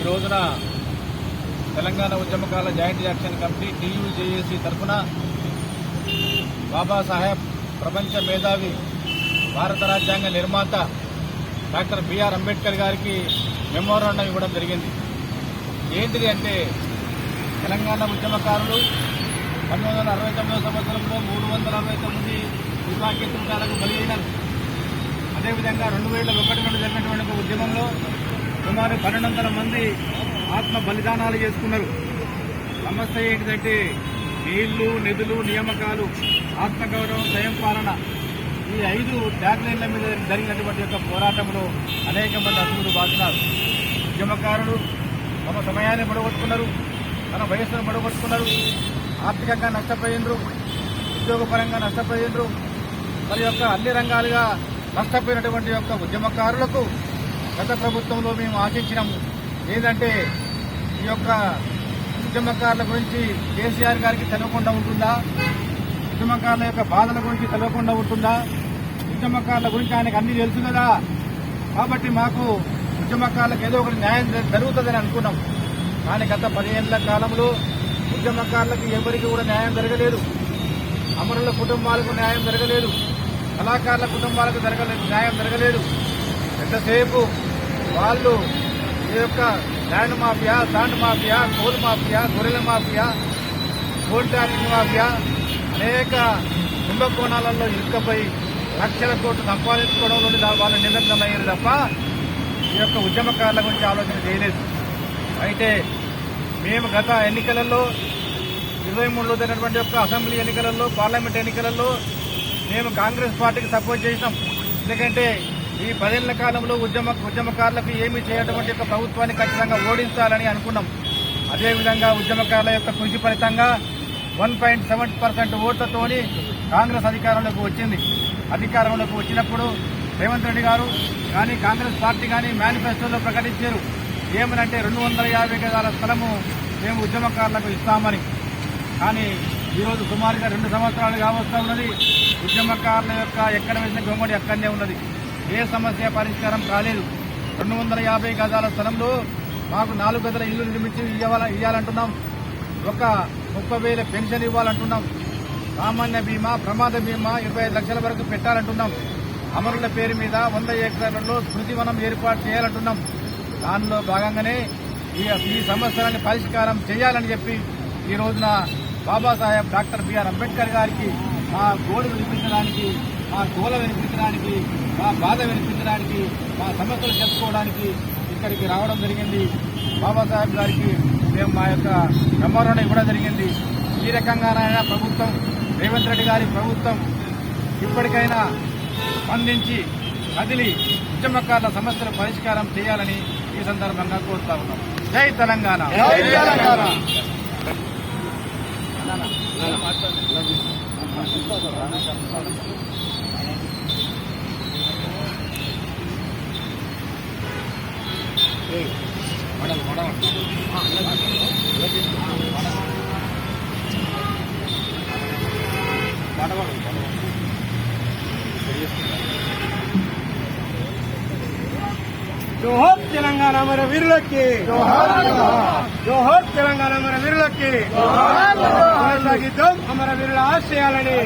ఈ రోజున తెలంగాణ ఉద్యమకాల జాయింట్ యాక్షన్ కమిటీ టీయూజేఏసీ తరఫున బాబాసాహెబ్ ప్రపంచ మేధావి భారత రాజ్యాంగ నిర్మాత డాక్టర్ బిఆర్ అంబేద్కర్ గారికి మెమోరాండం ఇవ్వడం జరిగింది. ఏంటిది అంటే తెలంగాణ ఉద్యమకారులు పంతొమ్మిది వందల అరవై తొమ్మిదో సంవత్సరంలో మూడు వందల అరవై తొమ్మిది తుపాకీ తుటాలకు బలి అయినారు. అదేవిధంగా రెండు వేల ఒకటి నుండి జరిగినటువంటి ఉద్యమంలో సుమారు పన్నెండు మంది ఆత్మ బలిదానాలు చేసుకున్నారు. సమస్య ఏంటిదంటే నీళ్ళు నిధులు నియామకాలు ఆత్మగౌరవం స్వయం పాలన. ఈ ఐదు ట్యాగ్లైన్ల మీద జరిగినటువంటి యొక్క పోరాటంలో అనేక మంది అసువులు బాగున్నారు ఉద్యమకారులు తమ సమయాన్ని పడగొట్టుకున్నారు తన వయస్సును పడగొట్టుకున్నారు ఆర్థికంగా నష్టపోయినరు ఉద్యోగపరంగా నష్టపోయినరు మరి యొక్క అన్ని రంగాలుగా నష్టపోయినటువంటి యొక్క ఉద్యమకారులకు గత ప్రభుత్వంలో మేము ఆశించినాము ఏంటంటే ఈ యొక్క ఉద్యమకారుల గురించి కేసీఆర్ గారికి తెలవకుండా ఉంటుందా? ఉద్యమకారుల యొక్క బాధల గురించి తెలవకుండా ఉంటుందా? ఉద్యమకారుల గురించి ఆయనకు అన్ని తెలుసు కదా? కాబట్టి మాకు ఉద్యమకారులకు ఏదో ఒకటి న్యాయం జ- జరుగుతుందని అనుకున్నాం. కానీ గత పదిహేనుల కాలంలో ఉద్యమకారులకు ఎవరికి కూడా న్యాయం జరగలేదు. అమరుల కుటుంబాలకు న్యాయం జరగలేదు. కళాకారుల కుటుంబాలకు జరగలేదు న్యాయం జరగలేదు. ఎంతసేపు వాళ్ళు ఈ యొక్క land mafia sand mafia coal mafia గొర్రెల మాఫియా గోల్డ్ ట్యాపింగ్ మాఫియా అనేక కుంభకోణాలలో ఇరుక్కపోయి లక్షల కోట్లు సంపాదించుకోవడం నుండి వాళ్ళు నిమగ్నమయ్యారు తప్ప ఈ యొక్క ఉద్యమకారుల గురించి ఆలోచన చేయలేదు. అయితే మేము గత ఎన్నికలలో ఇరవై మూడులో జరిగినటువంటి యొక్క అసెంబ్లీ ఎన్నికలలో పార్లమెంట్ ఎన్నికలలో మేము కాంగ్రెస్ పార్టీకి సపోర్ట్ చేసినాం. ఎందుకంటే ఈ పదేళ్ళ కాలంలో ఉద్యమ ఉద్యమకారులకు ఏమీ చేయటువంటి యొక్క ప్రభుత్వాన్ని ఖచ్చితంగా ఓడించాలని అనుకున్నాం. అదేవిధంగా ఉద్యమకారుల యొక్క కృషి ఫలితంగా వన్ పాయింట్ సెవెన్ పర్సెంట్ ఓట్లతోని కాంగ్రెస్ అధికారంలోకి వచ్చింది. అధికారంలోకి వచ్చినప్పుడు రేవంత్ రెడ్డి గారు కానీ కాంగ్రెస్ పార్టీ కానీ మేనిఫెస్టోలో ప్రకటించారు. ఏమనంటే రెండు వందల యాభై గజాల స్థలము మేము ఉద్యమకారులకు ఇస్తామని. కానీ ఈరోజు సుమారుగా రెండు సంవత్సరాలు కావస్తా ఉన్నది. ఉద్యమకారుల యొక్క ఎక్కడ వేసిన గొంగడి అక్కడనే ఉన్నది. ఏ సమస్య పరిష్కారం కాలేదు. రెండు వందల యాభై గజాల స్థలంలో మాకు నాలుగు గదుల ఇల్లు నిర్మించి ఇవ్వాల ఇవ్వాలంటున్నాం ఒక ముప్పై వేల పెన్షన్ ఇవ్వాలంటున్నాం. సామాన్య బీమా ప్రమాద బీమా ఇరవై లక్షల వరకు పెట్టాలంటున్నాం. అమరుల పేరు మీద వంద ఎకరాలలో స్మృతివనం ఏర్పాటు చేయాలంటున్నాం. దానిలో భాగంగానే ఈ సమస్యలను సమస్యలని పరిష్కారం చేయాలని చెప్పి ఈ రోజున బాబాసాహెబ్ డాక్టర్ బిఆర్ అంబేద్కర్ గారికి ఆ గోడు నిర్మించడానికి మా గోల వినిపించడానికి మా బాధ వినిపించడానికి మా సమస్యలు చెప్పుకోవడానికి ఇక్కడికి రావడం జరిగింది. బాబాసాహెబ్ గారికి మేము మా యొక్క మెమోరాండం ఇవ్వడం జరిగింది. ఈ రకంగానైనా ప్రభుత్వం రేవంత్ రెడ్డి గారి ప్రభుత్వం ఇప్పటికైనా స్పందించి కదిలి ఉద్యమకారుల సమస్యల పరిష్కారం చేయాలని ఈ సందర్భంగా కోరుతా ఉన్నాం. జై తెలంగాణ! జోహర్ తెలంగాణ మన వీరులకి. జోహర్ తెలంగాణ మన వీరులకి. కొనసాగిద్దాం. అమర వీరుల ఆశయాలని.